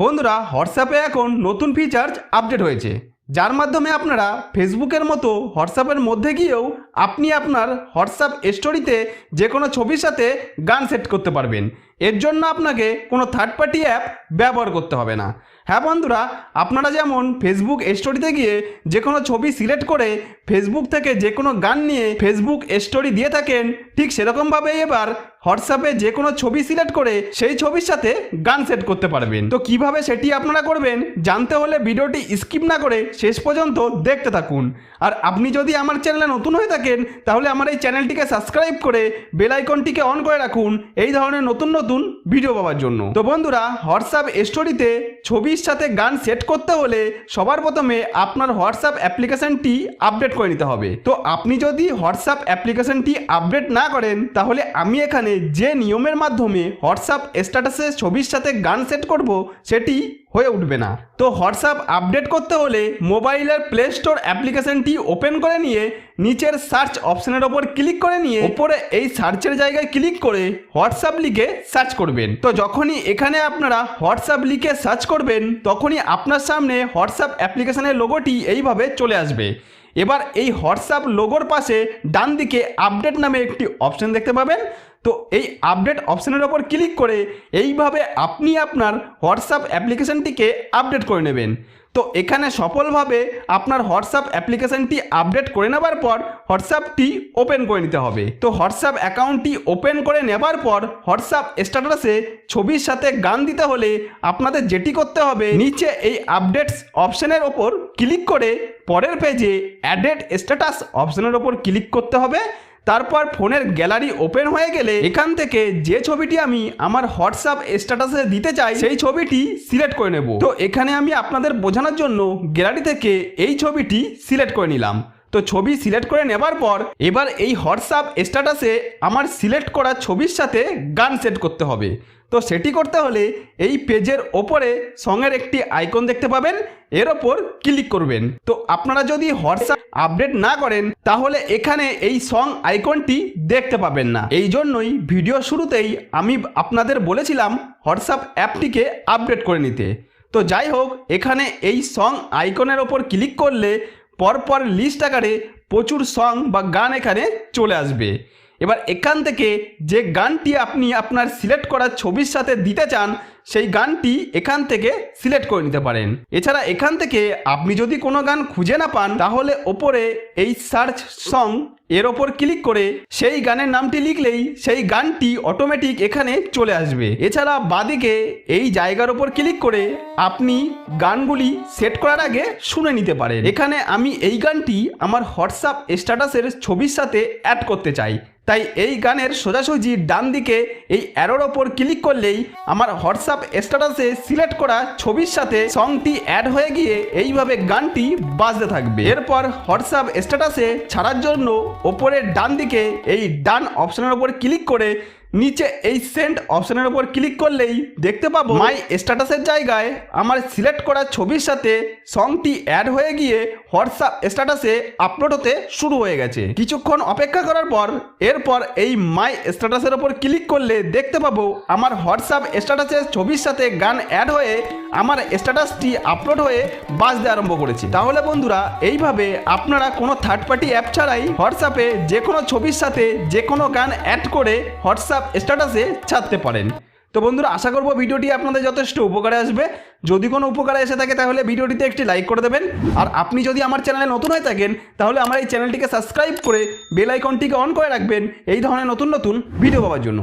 বন্ধুরা হোয়াটসঅ্যাপে এখন নতুন ফিচার্স আপডেট হয়েছে। যার মাধ্যমে আপনারা ফেসবুকের মতো হোয়াটসঅ্যাপের মধ্যে গিয়েও আপনি আপনার হোয়াটসঅ্যাপ স্টোরিতে যে কোনো ছবির সাথে গান সেট করতে পারবেন। এর জন্য আপনাকে কোনো থার্ড পার্টি অ্যাপ ব্যবহার করতে হবে না। হ্যাঁ বন্ধুরা, আপনারা যেমন ফেসবুক স্টোরিতে গিয়ে যে কোনো ছবি সিলেক্ট করে ফেসবুক থেকে যে কোনো গান নিয়ে ফেসবুক স্টোরি দিয়ে থাকেন, ঠিক সেরকমভাবেই এবার হোয়াটসঅ্যাপে যে কোনো ছবি সিলেক্ট করে সেই ছবির সাথে গান সেট করতে পারবেন। তো কীভাবে সেটি আপনারা করবেন জানতে হলে ভিডিওটি স্কিপ না করে শেষ পর্যন্ত দেখতে থাকুন। আর আপনি যদি আমার চ্যানেলে নতুন হয়ে থাকেন, তাহলে আমার এই চ্যানেলটিকে সাবস্ক্রাইব করে বেল আইকনটিকে অন করে রাখুন। এই ধরনের নতুন নতুন ভিডিও পাওয়ার জন্য। তো বন্ধুরা হোয়াটসঅ্যাপ স্টোরিতে ছবির সাথে গান সেট করতে হলে সবার প্রথমে আপনার হোয়াটসঅ্যাপ অ্যাপ্লিকেশনটি আপডেট করে নিতে হবে। তো আপনি যদি হোয়াটসঅ্যাপ অ্যাপ্লিকেশনটি আপডেট না করেন, তাহলে আমি এখানে যে নিয়মের মাধ্যমে হোয়াটসঅ্যাপ স্ট্যাটাসে ছবির সাথে গান সেট করব, সেটি হয়ে উঠবে না। তো হোয়াটসঅ্যাপ আপডেট করতে হলে মোবাইলের প্লে স্টোর অ্যাপ্লিকেশনটি ওপেন করে নিয়ে নিচের সার্চ অপশনের ওপর ক্লিক করে নিয়ে উপরে এই সার্চের জায়গায় ক্লিক করে হোয়াটসঅ্যাপ লিখে সার্চ করবেন। তো যখনই এখানে আপনারা হোয়াটসঅ্যাপ লিখে সার্চ করবেন, তখনই আপনার সামনে হোয়াটসঅ্যাপ অ্যাপ্লিকেশনের লোগোটি এইভাবে চলে আসবে। এবার এই হোয়াটসঅ্যাপ লোগোর পাশে ডান দিকে আপডেট নামে একটি অপশন দেখতে পাবেন। তো এই আপডেট অপশানের ওপর ক্লিক করে এইভাবে আপনি আপনার হোয়াটসঅ্যাপ অ্যাপ্লিকেশনটিকে আপডেট করে নেবেন। তো এখানে সফলভাবে আপনার হোয়াটসঅ্যাপ অ্যাপ্লিকেশনটি আপডেট করে নেবার পর হোয়াটসঅ্যাপটি ওপেন করে নিতে হবে। তো হোয়াটসঅ্যাপ অ্যাকাউন্টটি ওপেন করে নেবার পর হোয়াটসঅ্যাপ স্ট্যাটাসে ছবির সাথে গান দিতে হলে আপনাদের যেটি করতে হবে, নিচে এই আপডেটস অপশানের ওপর ক্লিক করে পরের পেজে অ্যাডেড স্ট্যাটাস অপশানের ওপর ক্লিক করতে হবে। তারপর ফোনের গ্যালারি ওপেন হয়ে গেলে এখান থেকে যে ছবিটি আমি আমার হোয়াটসঅ্যাপ স্ট্যাটাসে দিতে চাই, সেই ছবিটি সিলেক্ট করে নেব। তো এখানে আমি আপনাদের বোঝানোর জন্য গ্যালারি থেকে এই ছবিটি সিলেক্ট করে নিলাম। তো ছবি সিলেক্ট করে নেবার পর এবার এই হোয়াটসঅ্যাপ স্ট্যাটাসে আমার সিলেক্ট করা ছবির সাথে গান সেট করতে হবে। তো সেটি করতে হলে এই পেজের ওপরে সঙের একটি আইকন দেখতে পাবেন, এর ওপর ক্লিক করবেন। তো আপনারা যদি হোয়াটসঅ্যাপ আপডেট না করেন, তাহলে এখানে এই সং আইকনটি দেখতে পাবেন না। এই জন্যই ভিডিও শুরুতেই আমি আপনাদের বলেছিলাম হোয়াটসঅ্যাপ অ্যাপটিকে আপডেট করে নিতে। তো যাই হোক, এখানে এই সং আইকনের ওপর ক্লিক করলে পরপর লিস্ট আকারে প্রচুর সং বা গান এখানে চলে আসবে। এবার এখান থেকে যে গানটি আপনি আপনার সিলেক্ট করা ছবির সাথে দিতে চান, সেই গানটি এখান থেকে সিলেক্ট করে নিতে পারেন। এছাড়া এখান থেকে আপনি যদি কোনো গান খুঁজে না পান, তাহলে ওপরে এই সার্চ সং এর ওপর ক্লিক করে সেই গানের নামটি লিখলেই সেই গানটি অটোমেটিক এখানে চলে আসবে। এছাড়া বাদিকে এই জায়গার ওপর ক্লিক করে আপনি গানগুলি সেট করার আগে শুনে নিতে পারেন। এখানে আমি এই গানটি আমার হোয়াটসঅ্যাপ স্ট্যাটাসের ছবির সাথে অ্যাড করতে চাই। তাই এই গানের সোজাসুজি ডান দিকে এই অ্যারোর ওপর ক্লিক করলেই আমার হোয়াটসঅ্যাপ স্ট্যাটাসে সিলেক্ট করা ছবির সাথে সংটি অ্যাড হয়ে গিয়ে এইভাবে গানটি বাজতে থাকবে। এরপর হোয়াটসঅ্যাপ স্ট্যাটাসে ছাড়ার জন্য ওপরের ডান দিকে এই ডান অপশনের ওপর ক্লিক করে নিচে এই সেন্ড অপশনের ওপর ক্লিক করলেই দেখতে পাবো মাই স্ট্যাটাসের জায়গায় আমার সিলেক্ট করা ছবির সাথে সংটি অ্যাড হয়ে গিয়ে হোয়াটসঅ্যাপ স্ট্যাটাসে আপলোড হতে শুরু হয়ে গেছে। কিছুক্ষণ অপেক্ষা করার পর, এরপর এই মাই স্ট্যাটাসের ওপর ক্লিক করলে দেখতে পাবো আমার হোয়াটসঅ্যাপ স্ট্যাটাসের ছবির সাথে গান অ্যাড হয়ে আমার স্ট্যাটাসটি আপলোড হয়ে বাজতে আরম্ভ করেছে। তাহলে বন্ধুরা, এইভাবে আপনারা কোনো থার্ড পার্টি অ্যাপ ছাড়াই হোয়াটসঅ্যাপে যে কোনো ছবির সাথে যে কোনো গান অ্যাড করে হোয়াটসঅ্যাপ স্ট্যাটাসে ছাড়তে পারেন। তো বন্ধুরা, আশা করব ভিডিওটি আপনাদের যথেষ্ট উপকারে আসবে। যদি কোনো উপকারে এসে থাকে, তাহলে ভিডিওটিতে একটি লাইক করে দেবেন। আর আপনি যদি আমার চ্যানেলে নতুন হয়ে থাকেন, তাহলে আমার এই চ্যানেলটিকে সাবস্ক্রাইব করে বেল আইকনটিকে অন করে রাখবেন। এই ধরনের নতুন নতুন ভিডিও পাওয়ার জন্য।